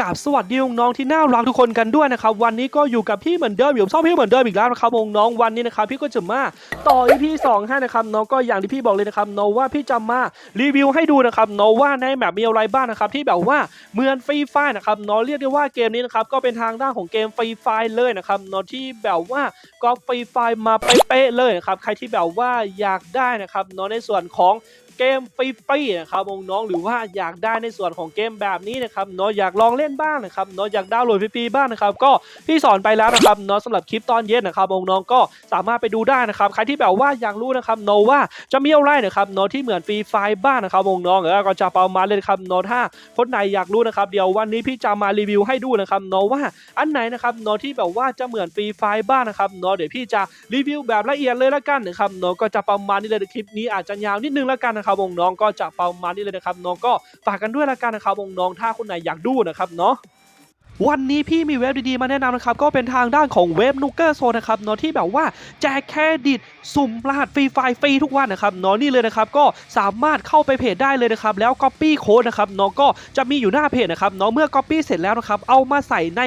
กราบสวัสดีน้องๆที่น่ารักทุกคนกันด้วยนะครับวันนี้ก็อยู่กับพี่เหมือนเดิมอยู่ช่องพี่เหมือนเดิมอีกแล้วนะครับน้องๆวันนี้นะครับพี่ก็จะมาต่อ EP 2ให้นะครับน้องก็อย่างที่พี่บอกเลยนะครับน้องว่าพี่จะมารีวิวให้ดูนะครับน้องว่าในแมปมีอะไรบ้างนะครับที่แบบว่าเหมือนฟรีไฟนะครับน้องเรียกได้ว่าเกมนี้นะครับก็เป็นทางด้านของเกมฟรีไฟเลยนะครับน้องที่แบบว่าก็ฟรีไฟมาเป๊ะเลยนะครับใครที่แบบว่าอยากได้นะครับน้องในส่วนของ เกมฟรีๆนะครับน้องๆหรือว่าอยากได้ในส่วนของเกมแบบนี้นะครับเนาะอยากลองเล่นบ้างนะครับเนาะอยากดาวน์โหลดฟรีๆบ้างนะครับ ก็พี่สอนไปแล้วนะครับเนาะสำหรับคลิปตอนเย็นนะครับน้องๆก็สามารถไปดูได้นะครับใครที่แบบว่าอยากรู้นะครับเนาะว่าจะมีอะไรนะครับเนาะที่เหมือนฟรีไฟบ้างนะครับน้องๆเออก็จะประมาณเลยครับเนาะถ้าคนไหนอยากรู้นะครับ เดี๋ยววันนี้พี่จะมารีวิวให้ดูนะครับเนาะว่าอันไหนนะครับเนาะที่แบบว่าจะเหมือนฟรีไฟบ้างนะครับเนาะเดี๋ยวพี่จะรีวิวแบบละเอียดเลยละกันนะครับเนาะก็จะประมาณนี้เลยคลิปนี้อาจจะยาวนิดนึงละกันนะครับน้องก็จะประมาณนี้เลยนะครับน้องก็ฝากกันด้วยละกันนะครับวงน้องถ้าคนไหนอยากดูนะครับเนาะวันนี้พี่มีเว็บดีๆมาแนะนำนะครับ ก็เป็นทางด้านของเว็บนูเกอร์โซนะครับเนาะที่แบบว่าแจกเครดิตสุ่มรหัสฟรีไฟฟรีทุกวันนะครับเนาะนี่เลยนะครับก็สามารถเข้าไปเพจได้เลยนะครับแล้ว Copy โค้ดนะครับเนาะก็จะมีอยู่หน้าเพจนะครับเนาะเมื่อ Copy เสร็จแล้วนะครับเอามาใส่ใน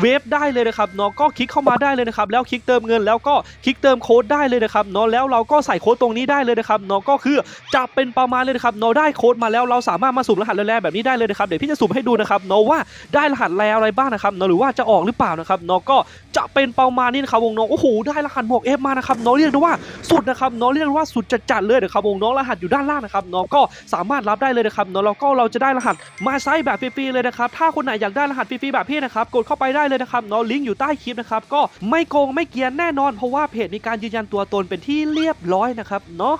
เว็บได้เลยนะครับเนาะก็คลิกเข้ามาได้เลยนะครับแล้วคลิกเติมเงินแล้วก็คลิกเติมโค้ดได้เลยนะครับเนาะแล้วเราก็ใส่โค้ดตรงนี้ได้เลยนะครับเนาะก็คือจะเป็นประมาณเลยนะครับเนาะได้โค้ดมาแล้วเราสามารถมาสุ่มรหัสแร่แบบนี้ได้เลยนะครับเดี๋ยวพี่จะสุ่มให้ดูนะครับเนาะว่าได้รหัสแร่อะไรบ้างนะครับเนาะหรือว่าจะออกหรือเปล่านะครับเนาะก็จะเป็นประมาณนี้นะครับวงน้องโอ้โหได้รหัสหมวกเอฟมานะครับเนาะเรียกได้ว่าสุดนะครับเนาะเรียกว่าสุดจัดเลยนะครับวงน้องรหัสอยู่ด้านล่างนะครับเนาะก็สามารถรับได้เลยนะครับเนาะแล้วก็เราจะได้รหัสมาไซส์แบบฟรีๆเลยนะครับถ้าคนไหนอยากได้รหัสฟรีๆแบบพี่นะครับกดเข้าไปได้ได้เลยนะครับเนาะลิงก์อยู่ใต้คลิปนะครับก็ไม่โกงไม่เกียนแน่นอน เพราะว่าเพจมีการยืนยันตัวตนเป็นที่เรียบร้อยนะครับเนาะ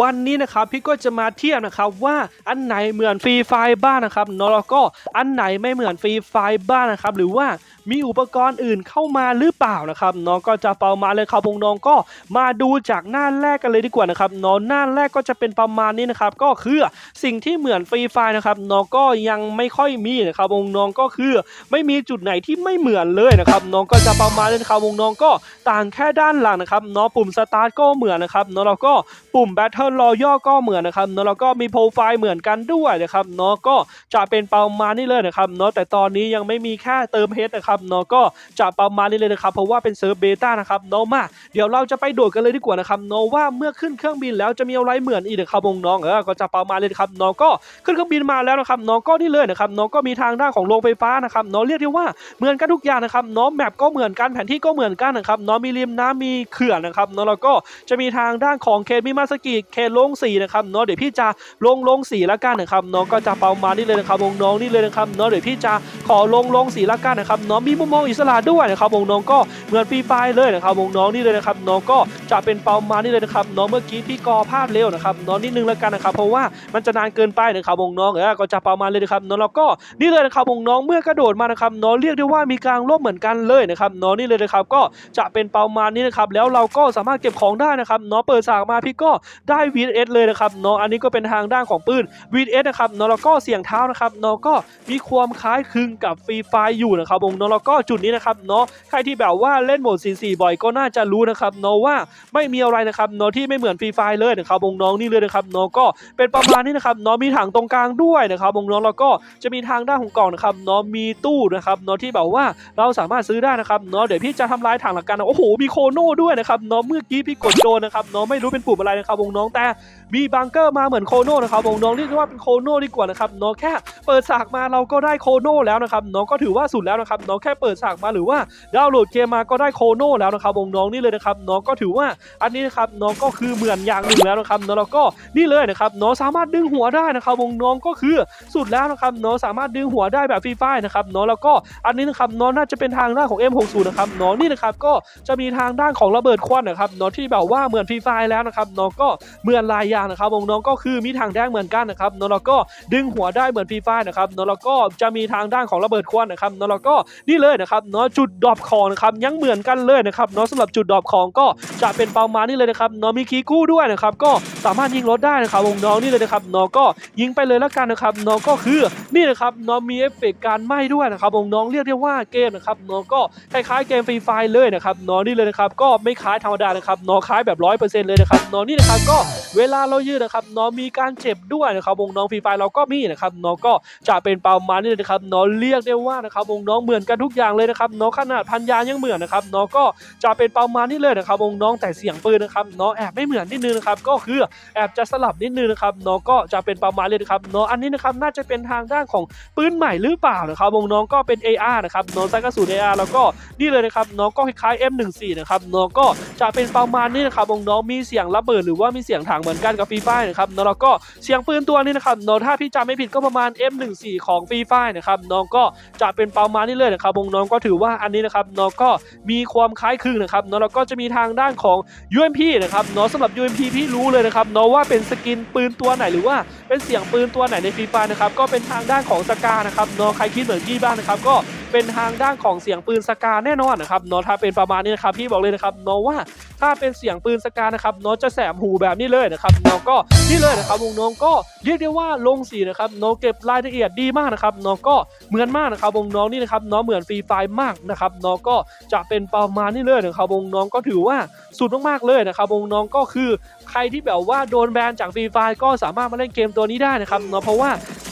วันนี้นะครับพี่ก็จะมาเทียบนะครับว่าอันไหนเหมือนฟรีไฟบ้างนะครับเนาะแล้วก็อันไหนไม่เหมือนฟรีไฟบ้างนะครับหรือว่ามีอุปกรณ์อื่นเข้ามาหรือเปล่านะครับเนาะก็จะเปามาเลยครับวงน้องก็มาดูจากหน้าแรกกันเลยดีกว่านะครับเนาะหน้าแรกก็จะเป็นประมาณนี้นะครับก็คือสิ่งที่เหมือนฟรีไฟนะครับเนาะก็ยังไม่ค่อยมีนะครับวงน้องก็คือไม่มีจุดไหนที่ไม่เหมือนเลยนะครับน้องก็จะประมาณนี้นะครับวงน้องก็ต่างแค่ด้านหลังนะครับเนาะปุ่มสตาร์ทก็เหมือนนะครับเนาะแล้วก็ปุ่มแบต Battle Royale ก็เหมือนนะครับเนาะแล้วก็มีโปรไฟล์เหมือนกันด้วยนะครับเนาะก็จะเป็นประมาณนี้เลยนะครับเนาะแต่ตอนนี้ยังไม่มีแค่เติมเพชรนะครับเนาะก็จะประมาณนี้เลยนะครับเพราะว่าเป็นเซิร์ฟเบต้านะครับเนาะมาเดี๋ยวเราจะไปโดดกันเลยดีกว่านะครับเนาะว่าเมื่อขึ้นเครื่องบินแล้วจะมีอะไรเหมือนอีกนะครับงน้องเออก็จะประมาณเลยนะครับเนาะก็ขึ้นเครื่องบินมาแล้วนะครับเนาะก็นี่เลยนะครับเนาะก็มีทางด้านของโรงไฟฟ้านะครับเนาะเรียกได้ว่าเหมือนกันทุกอย่างนะครับเนาะแมปก็เหมือนกันแผนที่ก็เหมือนกันนะครับเนาะมีริมน้ำมีเขื่อนนะครับเนาะแล้วก็จะมีทางด้านของเคมิมาสกิเคลงสีนะครับเนาะเดี๋ยวพี่จะลงลงสีละกันนะครับเนาะก็จะประมาณนี้เลยนะครับวงน้องนี่เลยนะครับเนาะเดี๋ยวพี่จะขอลงลงสีละกันนะครับเนาะมีมุมมองอิสระด้วยนะครับวงน้องก็เหมือนฟรีไฟล์เลยนะครับวงน้องนี่เลยนะครับเนาะก็จะเป็นประมาณนี้เลยนะครับเนาะเมื่อกี้พี่กอพลาดเร็วนะครับเนาะนิดนึงละกันนะครับเพราะว่ามันจะนานเกินไปนะครับวงน้องเออก็จะประมาณเลยนะครับนาะแล้วก็นี่เลยนะครับวงน้องเมื่อกระโดดมานะครับเนาะเรียกได้ว่ามีกลางร่มเหมือนกันเลยนะครับเนาะนี่เลยนะครับก็จะเป็นประมาณนี้นะครับแล้วเราก็สามารถเก็บของได้นะครับเนาะเปิดฉากมาพี่ก็ได้ VS เลยนะครับเนาะอันนี้ก็เป็นทางด้านของปืน VS นะครับเนาะแล้วก็เสียงเท้านะครับเนาะก็มีความคล้ายคลึงกับฟรีไฟอยู่นะครับวงเนาะแล้วก็จุดนี้นะครับเนาะใครที่แบบว่าเล่นโหมด 44 บ่อยก็น่าจะรู้นะครับเนาะว่าไม่มีอะไรนะครับเนาะที่ไม่เหมือนฟรีไฟเลยนะครับวงน้องนี่เลยนะครับเนาะก็เป็นประมาณนี้นะครับเนาะมีถังตรงกลางด้วยนะครับวงน้องแล้วก็จะมีทางด้านของกล่องนะครับเนาะมีตู้นะครับเนาะที่แบบว่าเราสามารถซื้อได้นะครับเนาะเดี๋ยวพี่จะทำลายถังหลักกันนะโอ้โหมีโคโน่ด้วยนะครับเนาะเมื่อกี้พี่กดโดนนะครับเนาะไม่รู้เป็นปุ่มอะไรนะครับวงน้องแต่มีบังเกอร์มาเหมือนโคโน่นะครับวงน้องเรียกว่าเป็นโคโน่ดีกว่านะครับเนาะแค่เปิดฉากมาเราก็ได้โคโน่แล้วนะครับเนาะก็ถือว่าสุดแล้วนะครับเนาะแค่เปิดฉากมาหรือว่าดาวน์โหลดเกมมาก็ได้โคโน่แล้วนะครับวงน้องนี่เลยนะครับเนาะก็ถือว่าอันนี้นะครับเนาะก็คือเหมือนอย่างหนึ่งแล้วนะครับนาะแล้วก็นี่เลยนะครับเนาะสามารถดึงหัวได้นะครับวงน้องก็คือสุดแล้วนะครับเนาะสามารถดึงหัวได้แบบฟรีไฟนะครับเนาะแล้วก็อันนี้นะครับเนาะน่าจะเป็นทางด้านของ M60 นะครับเนาะนี่นะครับก็จะมีทางด้านของระเบิดควันนะครับเนาะที่แบบว่าเหมือนฟรีไฟแล้วนะครับเนาะก็เหมือนลายยางนะครับวงน้องก็คือมีทางแดงเหมือนกันนะครับนาะแล้วก็ดึงหัวได้เหมือนฟรีไฟนะครับนาะแล้วก็จะมีทางด้านของระเบิดควันนะครับนาะแล้วก็นี่เลยนะครับเนาะจุดดรอปของนะครับยังเหมือนกันเลยนะครับเนาะสำหรับจุดดรอปของก็จะเป็นประมาณนี้เลยนะครับเนาะมีคีย์กู้ด้วยนะครับก็สามารถยิงรถได้นะครับวงน้องนี่เลยนะครับเนาะก็ยิงไปเลยแล้วกันนะครับเนาะก็คือนี่นะครับเนาะมีเอฟเฟกต์การไหม้ด้วยนะครับวงน้องเรียกได้ว่าเกมนะครับเนาะก็คล้ายๆเกมฟรีไฟเลยนะครับเนาะนี่เลยนะครับก็ไม่คล้ายธรรมดานะครับเนาะคล้ายแบบร้อยเปอร์เซ็นต์เลยนะครับเนาะนี่นะครับก็เวลาเรายืดนะครับเนาะมีการเจ็บด้วยนะครับวงน้องฟรีไฟเราก็มีนะครับเนาะก็จะเป็นประมาณนี้เลยนะครับเนาะเรียกได้ว่านะครับวงน้องเหมือนกันทุกอย่างเลยนะครับเนาะขนาดพันยายังเหมือนนะครับเนาะก็จะเป็นประมาณนี้เลยนะครับวงน้องแต่เสียงปืนนะครับเนาะแอบไม่เหมือนนิดนึงนะครับก็คือแอบจะสลับนิดนึงนะครับเนาะก็จะเป็นประมาณเลยนะครับเนาะอันนี้นะครับน่าจะเป็นทางด้านของปืนใหม่หรือเปล่านะครับวงน้องก็เป็น AR นะครับเนาะไซกระสุน AR แล้วก็นี่เลยนะครับเนาะก็คล้ายๆ M14 นะครับเนาะก็จะเป็นประมาณนี้นะครับวงน้องมีเสียงระเบิดหรือว่ามีเสียงถังเหมือนกันกับฟรีไฟนะครับเนาะแล้วก็เสียงปืนตัวนี้นะครับเนาะถ้าพี่จำไม่ผิดก็ประมาณ M14 ของฟรีไฟนะครับน้องก็จะเป็นประมาณนี้เลยนะครับวงน้องก็ถือว่าอันนี้นะครับน้องก็มีความคล้ายคลึงนะครับเนาะแล้วก็จะมีทางด้านของ UMP นะครับเนาะสำหรับ UMP พี่รู้เลยนะครับเนาะว่าเป็นสกินปืนตัวไหนหรือว่าเป็นเสียงปืนตัวไหนในฟรีไฟนะครับก็เป็นทางด้านของสกานะครับเนาะใครคิดเหมือนพี่บ้างนะครับก็ เป็นทางด้านของเสียงปืนสกาแน่นอนนะครับเนาะถ้าเป็นประมาณนี้นะครับพี่บอกเลยนะครับเนาะว่าถ้าเป็นเสียงปืนสกานะครับเนาะจะแสบหูแบบนี้เลยนะครับเนาะก็นี่เลยนะครับวงน้องก็เรียกได้ว่าลงสีนะครับเนาะเก็บรายละเอียดดีมากนะครับเนาะก็เหมือนมากนะครับวงน้องนี่นะครับเนาะเหมือนฟรีไฟมากนะครับเนาะก็จะเป็นประมาณนี้เลยนะครับวงน้องก็ถือว่าสุดมากๆเลยนะครับวงน้องก็คือใครที่แบบว่าโดนแบนจากฟรีไฟก็สามารถมาเล่นเกมตัวนี้ได้นะครับเนาะเพราะว่า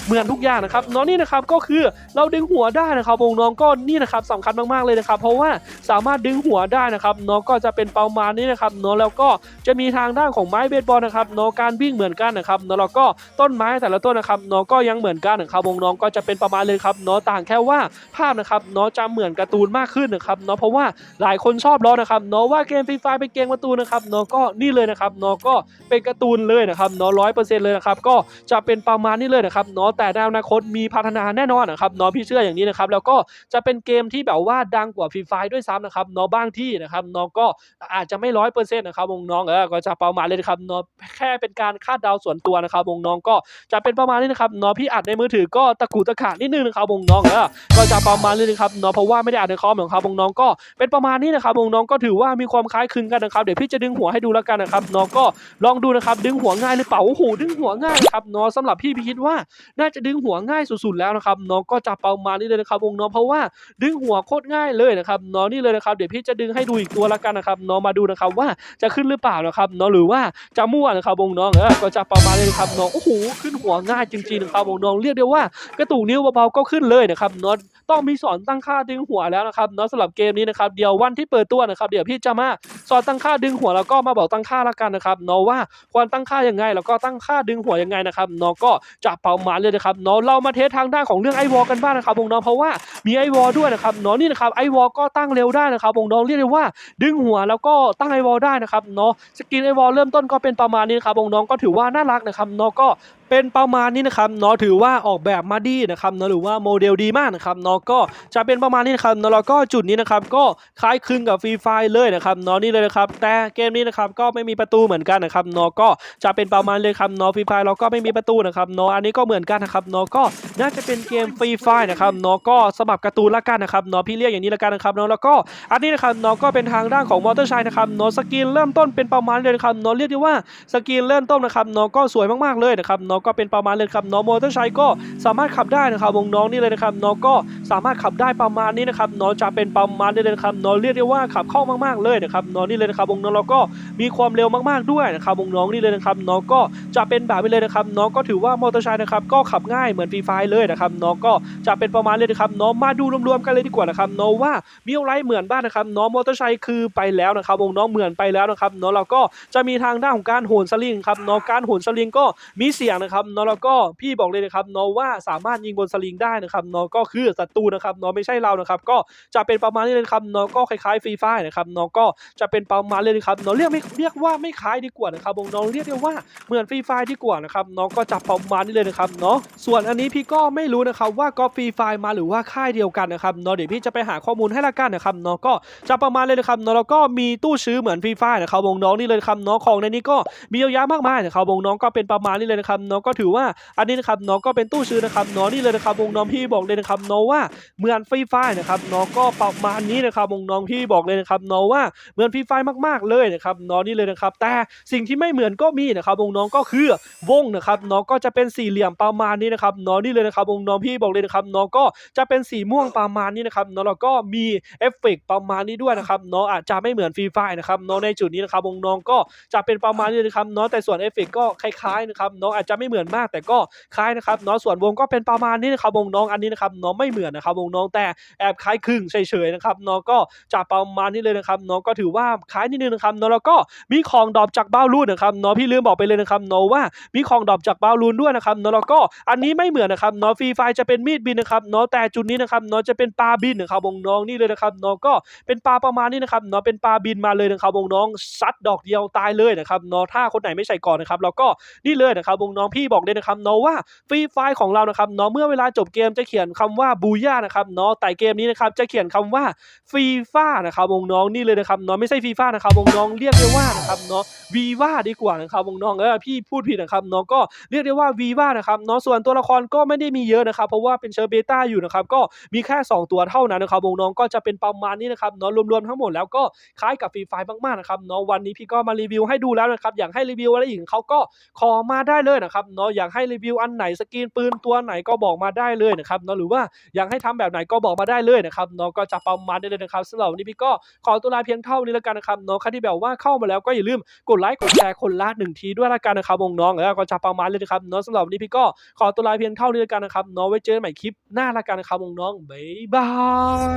เหมือนทุกอย่างนะครับเนาะนี่นะครับก็คือเราดึงหัวได้นะครับวงน้องก็นี่นะครับสำคัญมากๆเลยนะครับ เพราะว่าสามารถดึงหัวได้นะครับเนาะก็จะเป็นประมาณนี้นะครับเนาะแล้วก็จะมีทางด้านของไม้เบสบอลนะครับเนาะการวิ่งเหมือนกันนะครับเนาะแล้วก็ต้นไม้แต่ละต้นนะครับเนาะก็ยังเหมือนกันนะครับวงน้องก็จะเป็นประมาณเลยครับเนาะต่างแค่ว่าภาพนะครับเนาะจะเหมือนการ์ตูนมากขึ้นนะครับเนาะเพราะว่าหลายคนชอบล้อนะครับเนาะว่าเกมฟรีไฟเป็นเกมการ์ตูนนะครับเนาะก็นี่เลยนะครับเนาะก็เป็นการ์ตูนเลยนะครับเนาะร้อยเปอร์เซ็นต์เลยนะครับก็จะเป็นประมาณนี้เลยนะครับเนาะแต่ในอนาคตมีพัฒนาแน่นอนนะครับเนาะพี่เชื่ออย่างนี้นะครับแล้วก็จะเป็นเกมที่แบบว่าดังกว่าฟรีไฟด้วยซ้ำนะครับเนาะบางที่นะครับเนาะก็อาจจะไม่ร้อยเปอร์เซ็นต์นะครับวงน้องเออก็จะประมาณเลยนะครับเนาะแค่เป็นการคาดเดาส่วนตัวนะครับวงน้องก็จะเป็นประมาณนี้นะครับเนาะพี่อัดในมือถือก็ตะกุตะขาดนิดนึงนะครับวงน้องเออก็จะประมาณนี้นะครับเนาะเพราะว่าไม่ได้อัดในคอมของครับวงน้องก็เป็นประมาณนี้นะครับวงน้องก็ถือว่ามีความคล้ายคลึงกันนะครับเดี๋ยวพี่จะดึงหัวให้ดูแล้วกันนะครับน้องก็ลองดูนะครับดึงหัวง่ายหรือเปล่าโอ้โหดึงหัวง่ายครับเนาะสำหรับพี่พี่คิดว่าน่าจะดึงหัวง่ายสุดๆแล้วนะครับน้องก็จะประมาณนี้เลยนะครับวงน้องเพราะว่าดึงหัวโคตรง่ายเลยนะครับน้องนี่เลยนะครับเดี๋ยวพี่จะดึงให้ดูอีกตัวละกันนะครับน้องมาดูนะครับว่าจะขึ้นหรือเปล่านะครับน้องหรือว่าจะมั่วนะครับวงน้องเออก็จะประมาณนี้นะครับน้องโอ้โหขึ้นหัวง่ายจริงๆนะครับวงน้องเรียกได้ว่ากระตุกนิ้วเบาๆก็ขึ้นเลยนะครับน้องต้องมีสอนตั้งค่าดึงหัวแล้วนะครับน้องสำหรับเกมนี้นะครับเดี๋ยววันที่เปิดตัวนะครับเดี๋ยวพี่จะมาสอนตั้งค่าดึงหัวแล้วก็มาบอกตั้งค่าละกันนะครับน้องว่าควรตั้งค่ายังไงแล้วก็ตั้งค่าดึงหัวยังไงนะครับน้องก็จะประมาณเลยนะครับน้องเรามาเทสทางด้านของเรื่องไอวอลกันบ้างนะครับวงน้องเพราะว่ามีไอวอลด้วยนะครับน้องนี่นะครับไอวอลก็ตั้งเร็วได้นะครับวงน้องเรียกได้ว่า ดึงหัวแล้วก็ตั้งไอวอลได้นะครับเนาะสกินไอวอลเริ่มต้นก็เป็นประมาณนี้นะครับวงน้องก็ถือว่าน่ารักนะครับเนาะก็ เป็นประมาณนี้นะครับเนาะถือว่าออกแบบมาดีนะครับเนาะหรือว่าโมเดลดีมากนะครับเนาะก็จะเป็นประมาณนี้นะครับเนาะแล้วก็จุดนี้นะครับก็คล้ายคลึงกับฟรีไฟเลยนะครับเนาะนี่เลยนะครับแต่เกมนี้นะครับก็ไม่มีประตูเหมือนกันนะครับเนาะก็จะเป็นประมาณเลยครับเนาะฟรีไฟเราก็ไม่มีประตูนะครับเนาะอันนี้ก็เหมือนกันนะครับเนาะก็น่าจะเป็นเกมฟรีไฟนะครับเนาะก็สมับการ์ตูนละกันนะครับเนาะพี่เรียกอย่างนี้ละกันนะครับเนาะแล้วก็อันนี้นะครับเนาะก็เป็นทางด้านของมอเตอร์ชัยนะครับเนาะสกินเริ่มต้นเป็นประมาณเลยนะครับเนาะเรียกได้ว่าสกินเริ่มต้นนะครับเนาะก็สวยมากๆเลยนะครับเนาะก็เป็นประมาณเลยครับเนาะมอเตอร์ชัยก็สามารถขับได้นะครับวงน้องนี่เลยนะครับเนาะก็สามารถขับได้ประมาณนี้นะครับเนาะจะเป็นประมาณนี้เลยนะครับเนาะเรียกได้ว่าขับเข้ามากๆเลยนะครับเนาะนี่เลยนะครับวงน้องเราก็มีความเร็วมากๆด้วยนะครับวงน้องนี่เลยนะครับเนาะก็จะเป็นแบบนี้เลยนะครับเนาะก็ถือว่ามอเตอร์ชัยนะครับก็ขับง่ายเหมือนฟรีไฟเลยนะครับเนาะก็จะเป็นประมาณเลยนะครับเนาะมาดูรวมๆกันเลยดีกว่านะครับเนาะว่ามีอะไรเหมือนบ้างนะครับเนาะมอเตอร์ชัยคือไปแล้วนะครับวงน้องเหมือนไปแล้วนะครับเนาะเราก็จะมีทางด้านของการโหนสลิงครับเนาะการโหนสลิงก็มีเสียงนะครับเนาะแล้วก็พี่บอกเลยนะครับเนาะว่าสามารถยิงบนสลิงได้นะครับเนาะก็คือศัตรูนะครับเนาะไม่ใช่เรานะครับก็จะเป็นประมาณนี้เลยนะครับเนาะก็คล้ายๆฟรีไฟนะครับเนาะก็จะเป็นประมาณเลยนะครับเนาะเรียกไม่เรียกว่าไม่คล้ายดีกว่านะครับวงน้องเรียกได้ว่าเหมือนฟรีไฟดีกว่านะครับเนาะก็จะประมาณนี้เลยนะครับเนาะส่วนอันนี้พี่ก็ไม่รู้นะครับว่าก็ฟรีไฟมาหรือว่าค่ายเดียวกันนะครับเนาะเดี๋ยวพี่จะไปหาข้อมูลให้ละกันนะครับเนาะก็จะประมาณเลยนะครับเนาะแล้วก็มีตู้ซื้อเหมือนฟรีไฟนะครับวงน้องนี่เลยนะครับเนาะของในนี้ก็มีเยอะแยะมากมายนะครับวงน้องก็เป็นประมาณนี้เลยนะครับเนาะองก็ถือว่าอันนี้นะครับน้องก็เป็นตู้ซื้อนะครับน้องนี่เลยนะครับวงน้องพี่บอกเลยนะครับน้องว่าเหมือนฟรีไฟนะครับน้องก็ประมาณนี้นะครับวงน้องพี่บอกเลยนะครับน้องว่าเหมือนฟรีไฟมากๆเลยนะครับน้องนี่เลยนะครับ แต่สิ่งที่ไม่เหมือนก็มีนะครับวงน้องก็คือวงนะครับน้องก็จะเป็นสี่เหลี่ยมประมาณนี้นะครับน้องนี่เลยนะครับวงน้องพี่บอกเลยนะครับน้องก็จะเป็นสีม่วงประมาณนี้นะครับน้องแล้วก็มีเอฟเฟกต์ประมาณนี้ด้วยนะครับน้องอาจจะไม่เหมือนฟรีไฟนะครับน้องในจุดนี้นะครับวงน้องก็จะเป็นประมาณนี้นะครับน้องแต่ส่วนเอฟเฟกก็คล้ายๆนะครับน้องอาจจะไม่เหมือนมาก แต่ก็คล้ายนะครับน้องส่วนวงก็เป็นประมาณนี้นะครับวงน้องอันนี้นะครับน้องไม่เหมือนนะครับวงน้องแต่แอบคล้ายคลึงเฉยๆนะครับน้องก็จะประมาณนี้เลยนะครับน้องก็ถือว่าคล้ายนิดนึงนะครับน้องแล้วก็มีของดอปจากบ้าลูนนะครับน้องพี่ลืมบอกไปเลยนะครับน้องว่ามีของดอปจากบ้าลูนด้วยนะครับน้องแล้วก็อันนี้ไม่เหมือนนะครับน้องฟรีไฟจะเป็นมีดบินนะครับน้องแต่จุดนี้นะครับน้องจะเป็นปลาบินนะครับวงน้องนี่เลยนะครับน้องก็เป็นปลาประมาณนี้นะครับน้องเป็นปลาบินมาเลยนะครับวงน้องซัดดอกเดียวตายเลยนะครับน้องถ้าคนไหนไม่ใส่ก่อนนะครับแล้วก็นี่เลยนะครับวงน้องพี่บอกเลยนะครับเน้องว่าฟรีไฟของเรานะครับเน้องเมื่อเวลาจบเกมจะเขียนคำว่าบูย่านะครับเน้องแต่เกมนี้นะครับจะเขียนคำว่าฟรีฟ้านะครับวงน้องนี่เลยนะครับเน้องไม่ใช่ฟรีฟ้านะครับวงน้องเรียกได้ว่านะครับเน้องวีว่าดีกว่านะครับวงน้องเออพี่พูดผิดนะครับเน้องก็เรียกได้ว่าวีว่านะครับเน้องส่วนตัวละครก็ไม่ได้มีเยอะนะครับเพราะว่าเป็นเชอร์เบต้าอยู่นะครับก็มีแค่ 2 ตัวเท่านั้นนะครับวงน้องก็จะเป็นประมาณนี้นะครับเน้องรวมๆทั้งหมดแล้วก็คล้ายกับฟรีไฟมากๆนะครับเน้องวันนี้พี่ก็มารีวิวให้ดูแล้วนะครับอยากให้รีวิวอะไรอีกเขาก็ขอมาได้เลยนะครับเนาะอยากให้รีวิวอันไหนสกรีนปืนตัวไหนก็บอกมาได้เลยนะครับเนาะหรือว่าอยากให้ทำแบบไหนก็บอกมาได้เลยนะครับเนาะก็จะประมาณนี้เลยนะครับสำหรับวันนี้พี่ก็ขอตัวลาเพียงเท่านี้แล้วกันนะครับเนาะใครที่แบบว่าเข้ามาแล้วก็อย่าลืมกดไลค์กดแชร์คนละหนึ่งทีด้วยละกันนะครับวงน้องแล้วก็จะประมาณเลยนะครับเนาะสำหรับวันนี้พี่ก็ขอตัวลาเพียงเท่านี้แล้วกันนะครับเนาะไว้เจอกันใหม่คลิปหน้าละกันนะครับวงน้องบ๊ายบา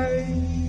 ย